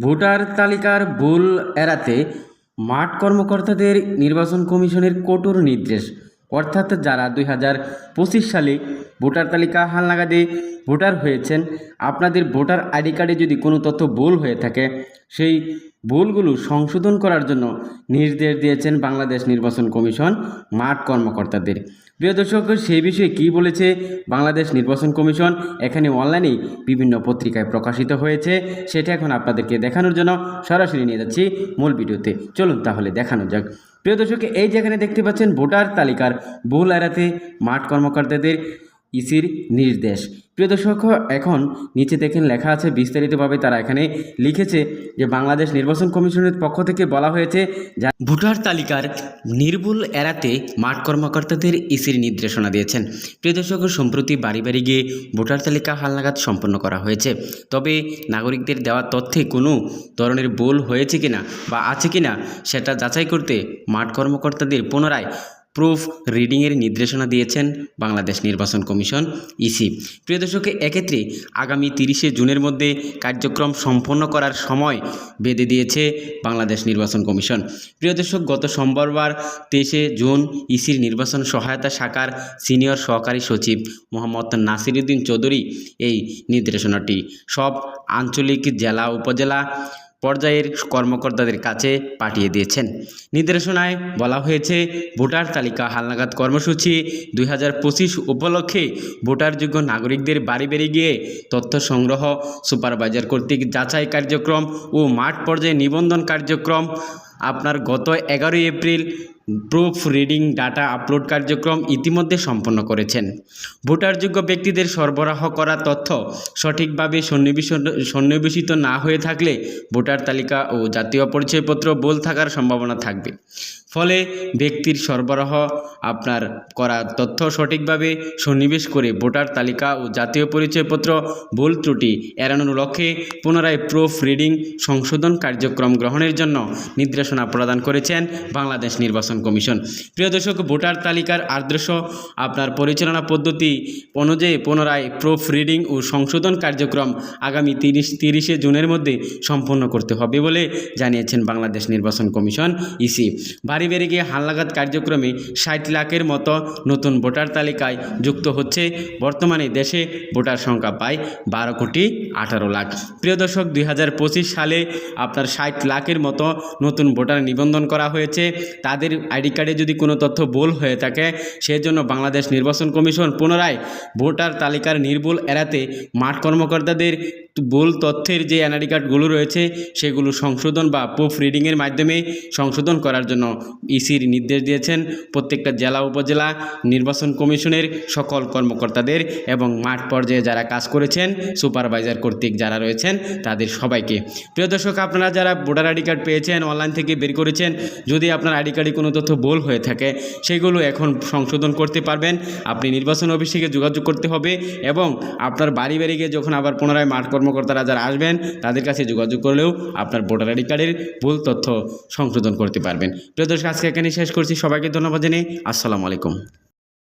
Voter তালিকার ভুল এড়াতে মাঠ কর্মকর্তাদের নির্বাচন কমিশনের কঠোর নির্দেশ। অর্থাৎ যারা দুই হাজার পঁচিশ সালে ভোটার তালিকা হালনাগাদে ভোটার হয়েছেন, আপনাদের ভোটার আইডি কার্ডে যদি কোনো তথ্য ভুল হয়ে থাকে, সেই ভুলগুলো সংশোধন করার জন্য নির্দেশ দিয়েছেন বাংলাদেশ নির্বাচন কমিশন মাঠ কর্মকর্তাদের। প্রিয় দর্শক, সেই বিষয়ে কী বলেছে বাংলাদেশ নির্বাচন কমিশন? এখানে অনলাইনেই বিভিন্ন পত্রিকায় প্রকাশিত হয়েছে। সেটা এখন আপনাদেরকে দেখানোর জন্য সরাসরি নিয়ে যাচ্ছি মূল ভিডিওতে। চলুন তাহলে দেখানো যাক। প্রিয় দর্শক এই যেখানে দেখতে পাচ্ছেন ভোটার তালিকার ভুল এড়াতে মাঠ কর্মকর্তাদের ইসির নির্দেশ। প্রিয় দর্শক, এখন নিচে দেখেন লেখা আছে, বিস্তারিতভাবে তারা এখানে লিখেছে যে বাংলাদেশ নির্বাচন কমিশনের পক্ষ থেকে বলা হয়েছে, যা ভোটার তালিকার নির্ভুল এড়াতে মাঠ কর্মকর্তাদের ইসির নির্দেশনা দিয়েছেন। প্রিয় দর্শক, সম্প্রতি বাড়ি বাড়ি গিয়ে ভোটার তালিকা হালনাগাদ সম্পন্ন করা হয়েছে। তবে নাগরিকদের দেওয়া তথ্যে কোনো ধরনের ভুল হয়েছে কিনা বা আছে কিনা, সেটা যাচাই করতে মাঠ কর্মকর্তাদের পুনরায় প্রুফ রিডিংয়ের নির্দেশনা দিয়েছেন বাংলাদেশ নির্বাচন কমিশন ইসি প্রিয় দর্শক, এক্ষেত্রে আগামী তিরিশে জুনের মধ্যে কার্যক্রম সম্পন্ন করার সময় বেঁধে দিয়েছে বাংলাদেশ নির্বাচন কমিশন। প্রিয় দর্শক, গত সোমবারবার তেইশে জুন ইসির নির্বাচন সহায়তা শাখার সিনিয়র সহকারী সচিব মোহাম্মদ নাসিরুদ্দিন চৌধুরী এই নির্দেশনাটি। সব আঞ্চলিক জেলা, উপজেলা পর্যায়ের কর্মকর্তাদের কাছে পাঠিয়ে দিয়েছেন। নির্দেশনায় বলা হয়েছে, ভোটার তালিকা হালনাগাদ কর্মসূচি দুই হাজার পঁচিশ উপলক্ষে ভোটারযোগ্য নাগরিকদের বাড়ি বেড়ে গিয়ে তথ্য সংগ্রহ, সুপারভাইজার কর্তৃক যাচাই কার্যক্রম ও মাঠ পর্যায়ে নিবন্ধন কার্যক্রম। আপনার গত এগারোই April proof reading, data upload কার্যক্রম ইতিমধ্যে সম্পন্ন করেছেন। ভোটারযোগ্য ব্যক্তিদের সরবরাহ করা তথ্য সঠিকভাবে সন্নিবেশ, সন্নিবেশিত না হয়ে থাকলে ভোটার তালিকা ও জাতীয় পরিচয়পত্র বোল থাকার সম্ভাবনা থাকবে। ফলে ব্যক্তির সরবরাহ, আপনার করা তথ্য সঠিকভাবে সন্নিবেশ করে ভোটার তালিকা ও জাতীয় পরিচয়পত্র, ভুল ত্রুটি এড়ানোর লক্ষ্যে পুনরায় প্রুফ রিডিং সংশোধন কার্যক্রম গ্রহণের জন্য নির্দেশনা প্রদান করেছেন বাংলাদেশ নির্বাচন কমিশন। প্রিয় দর্শক, ভোটার তালিকার আদর্শ, আপনার পরিচালনা পদ্ধতি অনুযায়ী পুনরায় প্রুফ রিডিং ও সংশোধন কার্যক্রম আগামী তিরিশ, তিরিশে জুনের মধ্যে সম্পন্ন করতে হবে বলে জানিয়েছেন বাংলাদেশ নির্বাচন কমিশন, ইসি। বাড়ি গিয়ে হালনাগাদ কার্যক্রমে ষাট লাখের মতো নতুন ভোটার তালিকায় যুক্ত হচ্ছে। বর্তমানে দেশে ভোটার সংখ্যা পায় বারো কোটি আঠারো লাখ। প্রিয় দর্শক, দুই হাজার পঁচিশ সালে আপনার ষাট লাখের মতো নতুন ভোটার নিবন্ধন করা হয়েছে। তাদের আইডি কার্ডে যদি কোনো তথ্য ভুল হয়ে থাকে, সেজন্য বাংলাদেশ নির্বাচন কমিশন পুনরায় ভোটার তালিকার নির্ভুল এড়াতে মাঠ কর্মকর্তাদের ভুল তথ্যের যে এনআইডি কার্ডগুলো রয়েছে, সেগুলো সংশোধন বা প্রুফ রিডিংয়ের মাধ্যমে সংশোধন করার জন্য ইসির নির্দেশ দিয়েছেন প্রত্যেকটা জেলা, উপজেলা নির্বাচন কমিশনের সকল কর্মকর্তাদের এবং মাঠ পর্যায়ে যারা কাজ করেছেন, সুপারভাইজার কর্তৃক যারা রয়েছেন, তাদের সবাইকে। প্রিয় দর্শক, আপনারা যারা ভোটার আইডি কার্ড পেয়েছেন, অনলাইন থেকে বের করেছেন, যদি আপনার আইডি কার্ডে কোনো তথ্য ভুল হয়ে থাকে, সেগুলো এখন সংশোধন করতে পারবেন। আপনি নির্বাচন অফিসে যোগাযোগ করতে হবে এবং আপনার বাড়ি বাড়ি গিয়ে যখন আবার পুনরায় মাঠ কর্মকর্তারা যারা আসবেন, তাদের কাছে যোগাযোগ করলেও আপনার ভোটার আইডি কার্ডের ভুল তথ্য সংশোধন করতে পারবেন। প্রিয় দর্শক আজকে এখানে শেষ করছি। সবাইকে ধন্যবাদ জানিয়ে আসসালামু আলাইকুম।